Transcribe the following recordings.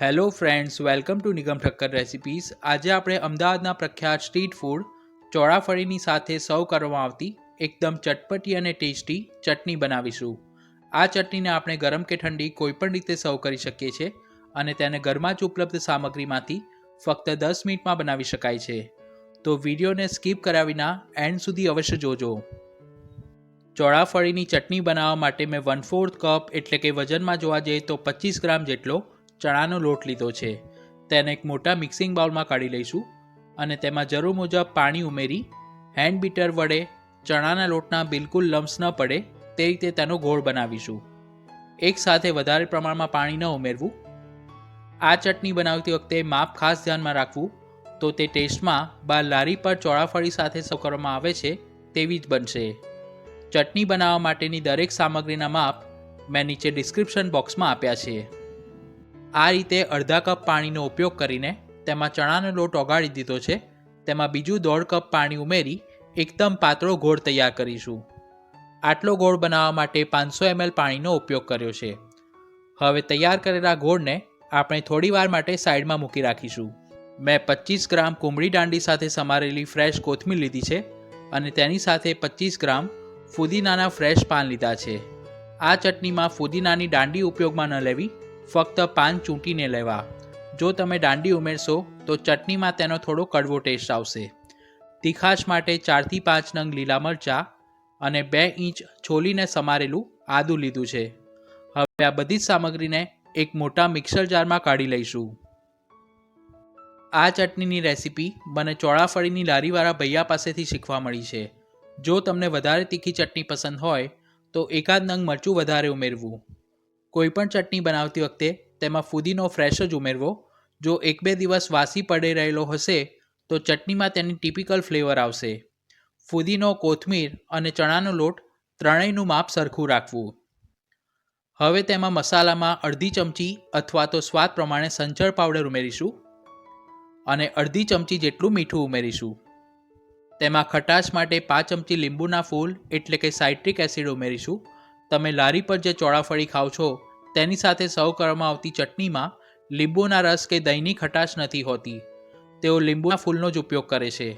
Hello friends welcome to Nigam Thakkar recipes આજે આપણે અમદાવાદના પ્રખ્યાત સ્ટ્રીટ ફૂડ ચોળાફળીની સાથે સર્વ કરવામાં આવતી એકદમ ચટપટી અને ટેસ્ટી ચટણી બનાવીશું. આ ચટણીને આપણે ગરમ કે ઠંડી કોઈપણ રીતે સર્વ કરી શકીએ છીએ અને તેને ઘરમાં જ ઉપલબ્ધ સામગ્રીમાંથી ફક્ત દસ મિનિટમાં બનાવી શકાય છે. તો વિડીયોને સ્કીપ કર્યા વિના એન્ડ સુધી અવશ્ય જોજો. ચોળાફળીની ચટણી બનાવવા માટે મેં વન ફોર્થ કપ એટલે કે વજનમાં જોવા જઈએ તો પચીસ ગ્રામ જેટલો ચણાનો લોટ લીધો છે. તેને એક મોટા મિક્સિંગ બાઉલમાં કાઢી લઈશું અને તેમાં જરૂર મુજબ પાણી ઉમેરી હેન્ડ બીટર વડે ચણાના લોટના બિલકુલ લમ્સ ન પડે તે રીતે તેનો ગોળ બનાવીશું. એક સાથે વધારે પ્રમાણમાં પાણી ન ઉમેરવું. આ ચટણી બનાવતી વખતે માપ ખાસ ધ્યાનમાં રાખવું તો તે ટેસ્ટમાં બાર લારી પર ચોળાફળી સાથે સર્વ કરવામાં આવે છે તેવી જ બનશે. ચટણી બનાવવા માટેની દરેક સામગ્રીના માપ મેં નીચે ડિસ્ક્રિપ્શન બોક્સમાં આપ્યા છે. આ રીતે અડધા કપ પાણીનો ઉપયોગ કરીને તેમાં ચણાનો લોટ ઓગાળી દીધો છે. તેમાં બીજું દોઢ કપ પાણી ઉમેરી એકદમ પાતળો ગોળ તૈયાર કરીશું. આટલો ગોળ બનાવવા માટે પાંચસો એમએલ પાણીનો ઉપયોગ કર્યો છે. હવે તૈયાર કરેલા ગોળને આપણે થોડી વાર માટે સાઈડમાં મૂકી રાખીશું. મેં પચીસ ગ્રામ કુમળી દાંડી સાથે સમારેલી ફ્રેશ કોથમીર લીધી છે અને તેની સાથે પચીસ ગ્રામ ફુદીનાના ફ્રેશ પાન લીધા છે. આ ચટણીમાં ફુદીનાની દાંડી ઉપયોગમાં ન લેવી. ફક્ત પાન ચૂંટીને લેવા. જો તમે દાંડી ઉમેરશો, તો ચટણીમાં તેનો થોડો કડવો ટેસ્ટ આવશે. તીખાશ માટે ચારથી પાંચ નંગ લીલા મરચાં અને બે ઇંચ છોલીને સમારેલું આદું લીધું છે. હવે આ બધી જ સામગ્રીને એક મોટા મિક્સર જારમાં કાઢી લઈશું. આ ચટણીની રેસીપી મને ચોળાફળીની લારીવાળા ભૈયા પાસેથી શીખવા મળી છે. જો તમને વધારે તીખી ચટણી પસંદ હોય, તો એકાદ નંગ મરચું વધારે ઉમેરવું. કોઈપણ ચટણી બનાવતી વખતે તેમાં ફુદીનો ફ્રેશ જ ઉમેરવો. જો એક બે દિવસ વાસી પડી રહેલો હશે, તો ચટણીમાં તેની ટિપિકલ ફ્લેવર આવશે. ફુદીનો કોથમીર અને ચણાનો લોટ ત્રણેયનું માપ સરખું રાખવું. હવે તેમાં મસાલામાં અડધી ચમચી અથવા તો સ્વાદ પ્રમાણે સંચળ પાવડર ઉમેરીશું અને અડધી ચમચી જેટલું મીઠું ઉમેરીશું. તેમાં ખટાશ માટે પાંચ ચમચી લીંબુના ફૂલ એટલે કે સાઇટ્રિક એસિડ ઉમેરીશું તમે લારી પર જે ચોળાફળી ખાઓ છો, તેની સાથે સર્વ કરવામાં આવતી ચટણીમાં લીંબુના રસ કે દહીંની ખટાશ નથી હોતી. તેઓ લીંબુના ફૂલનો જ ઉપયોગ કરે છે.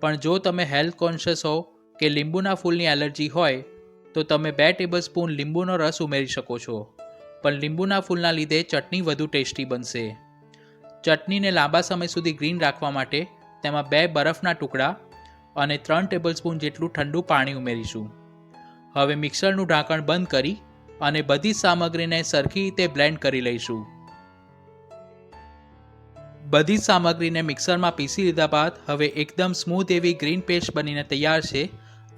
પણ જો તમે હેલ્થ કોન્શિયસ હો કે લીંબુના ફૂલની એલર્જી હોય, તો તમે બે ટેબલ સ્પૂન લીંબુનો રસ ઉમેરી શકો છો. પણ લીંબુના ફૂલના લીધે ચટણી વધુ ટેસ્ટી બનશે. ચટણીને લાંબા સમય સુધી ગ્રીન રાખવા માટે તેમાં બે બરફના ટુકડા અને ત્રણ ટેબલ સ્પૂન જેટલું ઠંડુ પાણી ઉમેરીશું. હવે મિક્સરનું ઢાંકણ બંધ કરી અને બધી સામગ્રીને સરખી રીતે બ્લેન્ડ કરી લઈશું. બધી સામગ્રીને મિક્સરમાં પીસી લીધા બાદ હવે એકદમ સ્મૂથ એવી ગ્રીન પેસ્ટ બનીને તૈયાર છે.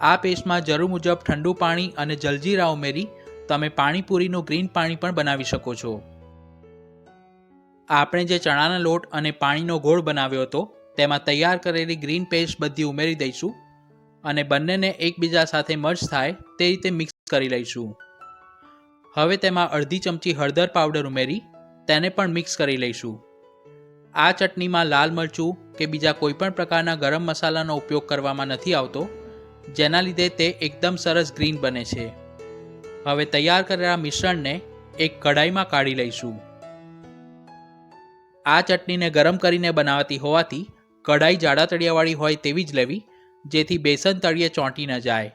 આ પેસ્ટમાં જરૂર મુજબ ઠંડુ પાણી અને જલજીરા ઉમેરી તમે પાણીપુરીનું ગ્રીન પાણી પણ બનાવી શકો છો. આપણે જે ચણાના લોટ અને પાણીનો ગોળ બનાવ્યો હતો, તેમાં તૈયાર કરેલી ગ્રીન પેસ્ટ બધી ઉમેરી દઈશું. અને બંનેને એકબીજા સાથે મર્જ થાય તે રીતે મિક્સ કરી લઈશું. હવે તેમાં અડધી ચમચી હળદર પાવડર ઉમેરી તેને પણ મિક્સ કરી લઈશું. આ ચટણીમાં લાલ મરચું કે બીજા કોઈપણ પ્રકારના ગરમ મસાલાનો ઉપયોગ કરવામાં નથી આવતો, જેના લીધે તે એકદમ સરસ ગ્રીન બને છે. હવે તૈયાર કરેલા મિશ્રણને એક કઢાઈમાં કાઢી લઈશું. આ ચટણીને ગરમ કરીને બનાવતી હોવાથી કઢાઈ જાડા તળિયાવાળી હોય તેવી જ લેવી જેથી બેસન તળિયે ચોંટી ન જાય.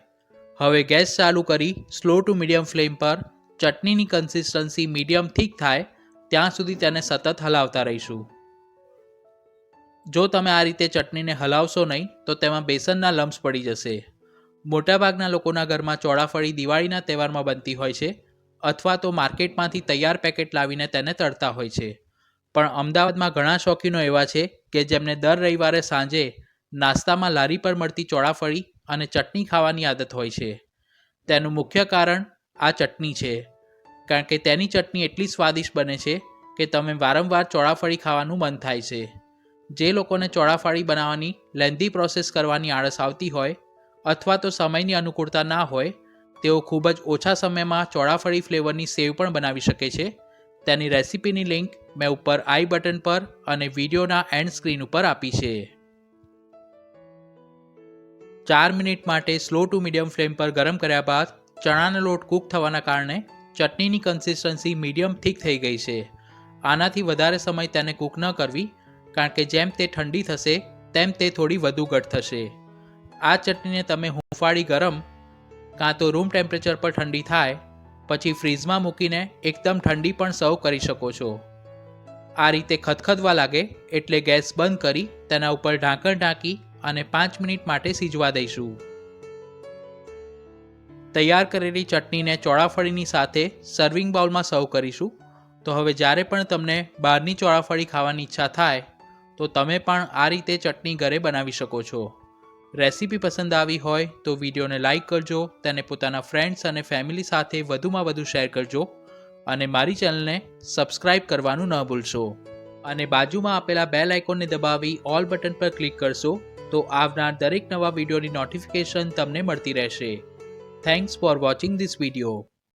હવે ગેસ ચાલુ કરી સ્લો ટુ મીડિયમ ફ્લેમ પર ચટણીની કન્સિસ્ટન્સી મીડિયમ થીક થાય, ત્યાં સુધી તેને સતત હલાવતા રહીશું. જો તમે આ રીતે ચટણીને હલાવશો નહીં, તો તેમાં બેસનના લમ્સ પડી જશે. મોટાભાગના લોકોના ઘરમાં ચોળાફળી દિવાળીના તહેવારમાં બનતી હોય છે, અથવા તો માર્કેટમાંથી તૈયાર પેકેટ લાવીને તેને તળતા હોય છે. પણ અમદાવાદમાં ઘણા શોખીનો એવા છે કે જેમને દર રવિવારે સાંજે નાસ્તામાં લારી પર મળતી ચોળાફળી અને ચટણી ખાવાની આદત હોય છે. તેનું મુખ્ય કારણ આ ચટણી છે. કારણ કે તેની ચટણી એટલી સ્વાદિષ્ટ બને છે કે તમે વારંવાર ચોળાફળી ખાવાનું મન થાય છે. જે લોકોને ચોળાફળી બનાવવાની લેન્ધી પ્રોસેસ કરવાની આળસ આવતી હોય અથવા તો સમયની અનુકૂળતા ના હોય, તેઓ ખૂબ જ ઓછા સમયમાં ચોળાફળી ફ્લેવરની સેવ પણ બનાવી શકે છે. તેની રેસિપીની લિંક મેં ઉપર આઈ બટન પર અને વિડીયોના એન્ડ સ્ક્રીન ઉપર આપી છે. ચાર મિનિટ માટે સ્લો ટુ મીડિયમ ફ્લેમ પર ગરમ કર્યા બાદ ચણાનો લોટ કૂક થવાના કારણે ચટણીની કન્સિસ્ટન્સી મીડિયમ થીક થઈ ગઈ છે. આનાથી વધારે સમય તેને કૂક ન કરવી, કારણ કે જેમ તે ઠંડી થશે, તેમ તે થોડી વધુ ઘટ થશે. આ ચટણીને તમે હુંફાળી ગરમ કાં તો રૂમ ટેમ્પરેચર પર ઠંડી થાય, પછી ફ્રીઝમાં મૂકીને એકદમ ઠંડી પણ સર્વ કરી શકો છો. આ રીતે ખદખદવા લાગે એટલે ગેસ બંધ કરી તેના ઉપર ઢાંકણ ઢાંકી અને પાંચ મિનિટ માટે સીજવા દઈશું. તૈયાર કરેલી ચટણીને ચોળાફળીની સાથે સર્વિંગ બાઉલમાં સર્વ કરીશું. તો હવે જ્યારે પણ તમને બહારની ચોળાફળી ખાવાની ઈચ્છા થાય, તો તમે પણ આ રીતે ચટણી ઘરે બનાવી શકો છો. રેસીપી પસંદ આવી હોય તો વિડીયોને લાઇક કરજો, તેને પોતાના ફ્રેન્ડ્સ અને ફેમિલી સાથે વધુમાં વધુ શેર કરજો અને મારી ચેનલને સબસ્ક્રાઇબ કરવાનું ન ભૂલશો. અને બાજુમાં આપેલા બેલ આઇકોનને દબાવી ઓલ બટન પર ક્લિક કરશો તો આવનાર દરેક નવા વિડીયોની નોટિફિકેશન તમને મળતી રહેશે. Thanks for watching this video